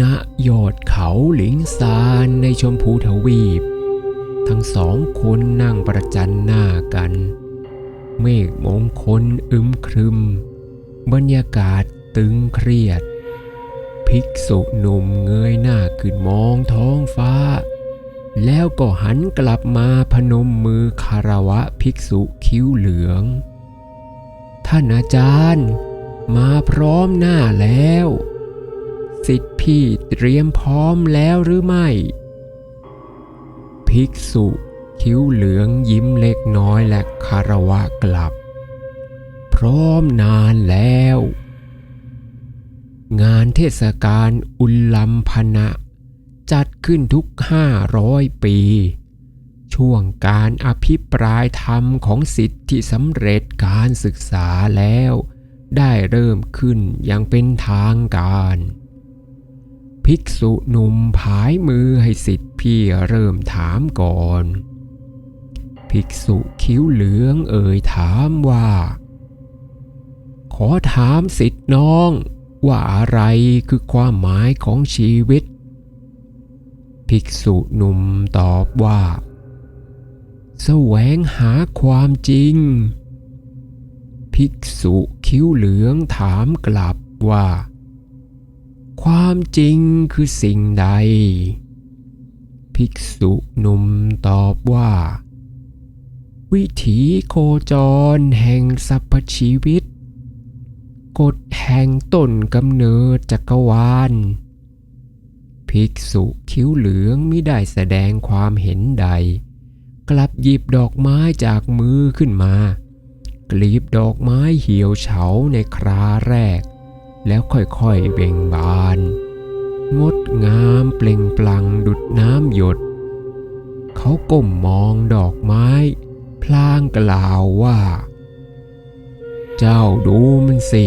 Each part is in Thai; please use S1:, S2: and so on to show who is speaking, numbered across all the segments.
S1: ณยอดเขาหลิงซานในชมพูทวีป ทั้งสองคนนั่งประจันหน้ากัน เมฆมงคลอึมครึม บรรยากาศตึงเครียด ภิกษุหนุ่มเงยหน้าขึ้นมองท้องฟ้า แล้วก็หันกลับมาพนมมือคารวะภิกษุคิ้วเหลือง ท่านอาจารย์ มาพร้อมหน้าแล้ว สิทธิ์พี่เตรียมพร้อมแล้วหรือไม่ ภิกษุคิ้วเหลืองยิ้มเล็กน้อยและคารวะกลับ พร้อมนานแล้ว งานเทศกาลอุลลัมพนะจัดขึ้นทุกห้าร้อยปี ช่วงการอภิปรายธรรมของสิทธิที่สำเร็จการศึกษาแล้ว ได้เริ่มขึ้นอย่างเป็นทางการ ภิกษุหนุ่มผายมือให้สิทธิ์พี่เริ่มถามก่อน ภิกษุคิ้วเหลืองเอ่ยถามว่า ขอถามสิทธิ์น้อง ว่าอะไรคือความหมายของชีวิต ภิกษุหนุ่มตอบว่า แสวงหาความจริง ภิกษุคิ้วเหลืองถามกลับว่า ความจริงคือสิ่งใด ภิกษุหนุ่มตอบว่า วิถีโคจรแห่งสรรพชีวิต กฎแห่งต้นกำเนิดจักรวาล ภิกษุคิ้วเหลืองไม่ได้แสดงความเห็นใด กลับหยิบดอกไม้จากมือขึ้นมา กลีบดอกไม้เหี่ยวเฉาในคราแรก แล้วค่อยๆเบ่งบาน งดงามเปล่งปลั่งดุดน้ำหยด เขาก้มมองดอกไม้ พลางกล่าวว่า เจ้าดูมันสิ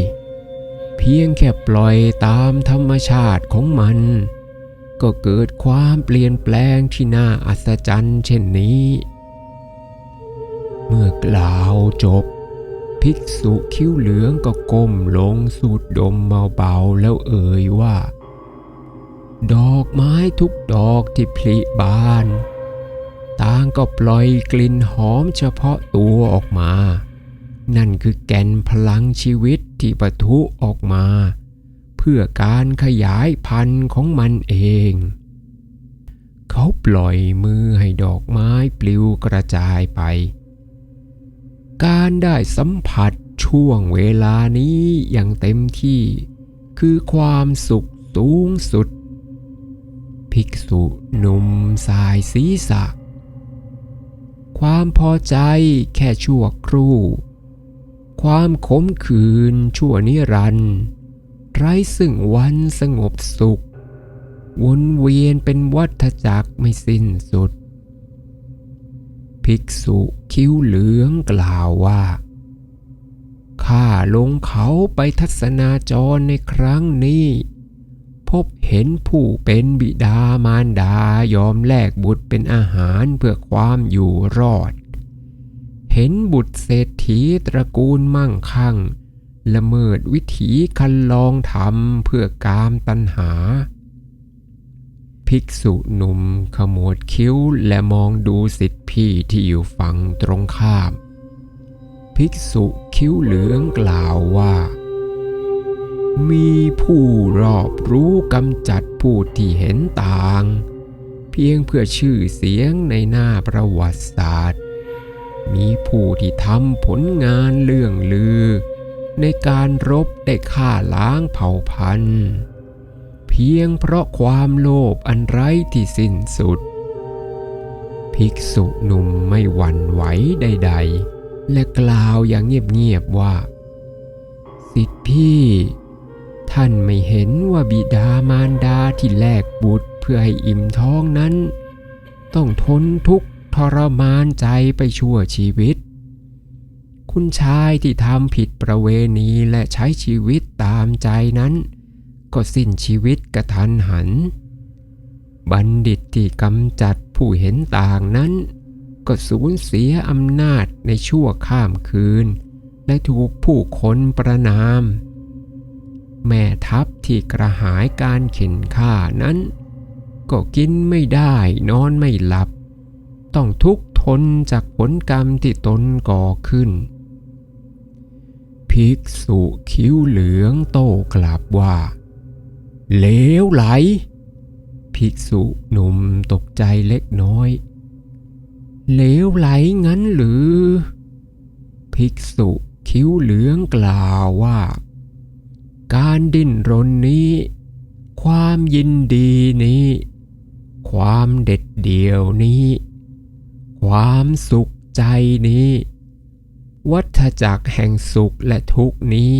S1: เพียงแค่ปล่อยตามธรรมชาติของมัน ก็เกิดความเปลี่ยนแปลงที่น่าอัศจรรย์เช่นนี้ เมื่อกล่าวจบ ภิกษุคิ้วเหลืองก็ก้มลงสูดดมเบาๆแล้วเอ่ยว่า ดอกไม้ทุกดอกที่ผลิบานต่างก็ปล่อยกลิ่นหอมเฉพาะตัวออกมา นั่นคือแก่นพลังชีวิตที่ปะทุออกมา เพื่อการขยายพันธุ์ของมันเอง เขาปล่อยมือให้ดอกไม้ปลิวกระจายไป การได้สัมผัสช่วงเวลานี้อย่างเต็มที่ คือความสุขสูงสุด ภิกษุหนุ่มสายศีรษะ ความพอใจแค่ชั่วครู่ ความขมขื่นชั่วนิรันดร์ไร้ซึ่งวันสงบสุข วนเวียนเป็นวัฏจักรไม่สิ้นสุด ภิกษุคิ้วเหลืองกล่าวว่า ข้าลงเขาไปทัศนาจรในครั้งนี้ พบเห็นผู้เป็นบิดามารดายอมแลกบุตรเป็นอาหารเพื่อความอยู่รอด เห็นบุตรเศรษฐีตระกูลมั่งคั่งละเมิดวิถีคันลองทำเพื่อกามตัณหา ภิกษุหนุ่มขมวดคิ้วและมองดูสิทธิพี่ที่อยู่ฝั่งตรงข้าม ภิกษุคิ้วเหลืองกล่าวว่า มีผู้รอบรู้กำจัดผู้ที่เห็นต่าง เพียงเพื่อชื่อเสียงในหน้าประวัติศาสตร์ มีผู้ที่ทำผลงานเรื่องลือ ในการรบได้ฆ่าล้างเผ่าพันธุ์ พียงเพราะความโลภอันไร้ที่สิ้นสุด ภิกษุหนุ่มไม่หวั่นไหวใด ๆ และกล่าวอย่างเงียบๆว่า สิทธิพี่ ท่านไม่เห็นว่าบิดามารดาที่แลกบุตรเพื่อให้อิ่มท้องนั้น ต้องทนทุกข์ทรมานใจไปชั่วชีวิต คุณชายที่ทำผิดประเวณีและใช้ชีวิตตามใจนั้น ก็สิ้นชีวิตกระทันหัน บัณฑิตที่กำจัดผู้เห็นต่างนั้น ก็สูญเสียอำนาจในชั่วข้ามคืน และถูกผู้คนประนาม แม่ทัพที่กระหายการเข็นฆ่านั้น ก็กินไม่ได้นอนไม่หลับ ต้องทุกข์ทนจากผลกรรมที่ตนก่อขึ้นภิกษุคิ้วเหลืองโต้กลับว่า เลวไหล ภิกษุหนุ่มตกใจเล็กน้อย เลวไหลงั้นหรือ ภิกษุคิ้วเหลืองกล่าวว่า การดิ้นรนนี้ ความยินดีนี้ ความเด็ดเดี่ยวนี้ ความสุขใจนี้ วัฏจักรแห่งสุขและทุกนี้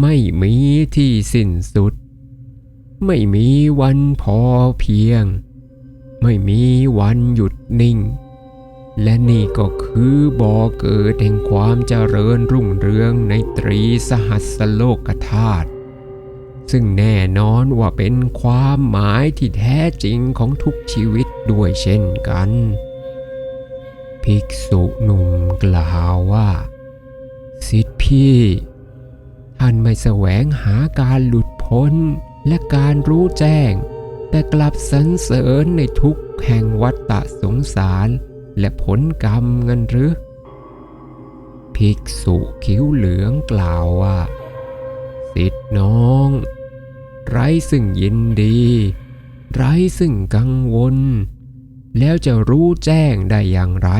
S1: ไม่มีที่สิ้นสุด ไม่มีวันพอเพียง ไม่มีวันหยุดนิ่ง และนี่ก็คือบ่อเกิดแห่งความเจริญรุ่งเรืองในตรีสหัสโลกธาตุซึ่งแน่นอนว่าเป็นความหมายที่แท้จริงของทุกชีวิตด้วยเช่นกัน ภิกษุหนุ่มกล่าวว่า สิทธิพี่ ท่านไม่แสวงหาการหลุดพ้น และการรู้แจ้ง แต่กลับสรรเสริญในทุกแห่งวัฏฏะสงสาร และผลกรรมเงินหรือ ภิกษุคิ้วเหลืองกล่าวว่าสิทธิน้อง ไร้ซึ่งยินดี ไร้ซึ่งกังวล แล้วจะรู้แจ้งได้อย่างไร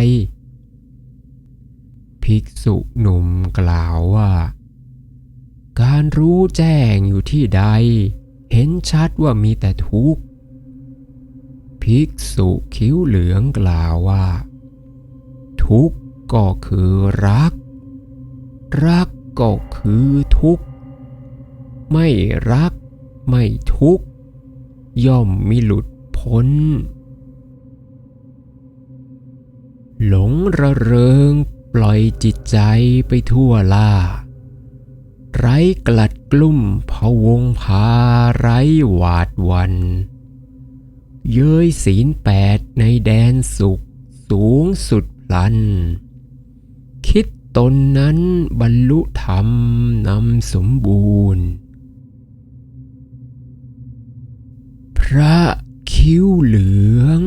S1: ภิกษุหนุ่มกล่าวว่า การรู้แจ้งอยู่ที่ใด เห็นชัดว่ามีแต่ทุกข์ ภิกษุคิ้วเหลืองกล่าวว่า ทุกข์ก็คือรัก รักก็คือทุกข์ ไม่รักไม่ทุกข์ ย่อมมิหลุดพ้น หลงระเริงปล่อยจิตใจไปทั่วล่า ไร้กลัดกลุ่มพวงพาไร้หวาดวัน เย้ยศีลแปดในแดนสุขสูงสุดพลัน คิดตนนั้นบรรลุธรรมนำสมบูรณ์ พระคิ้วเหลือง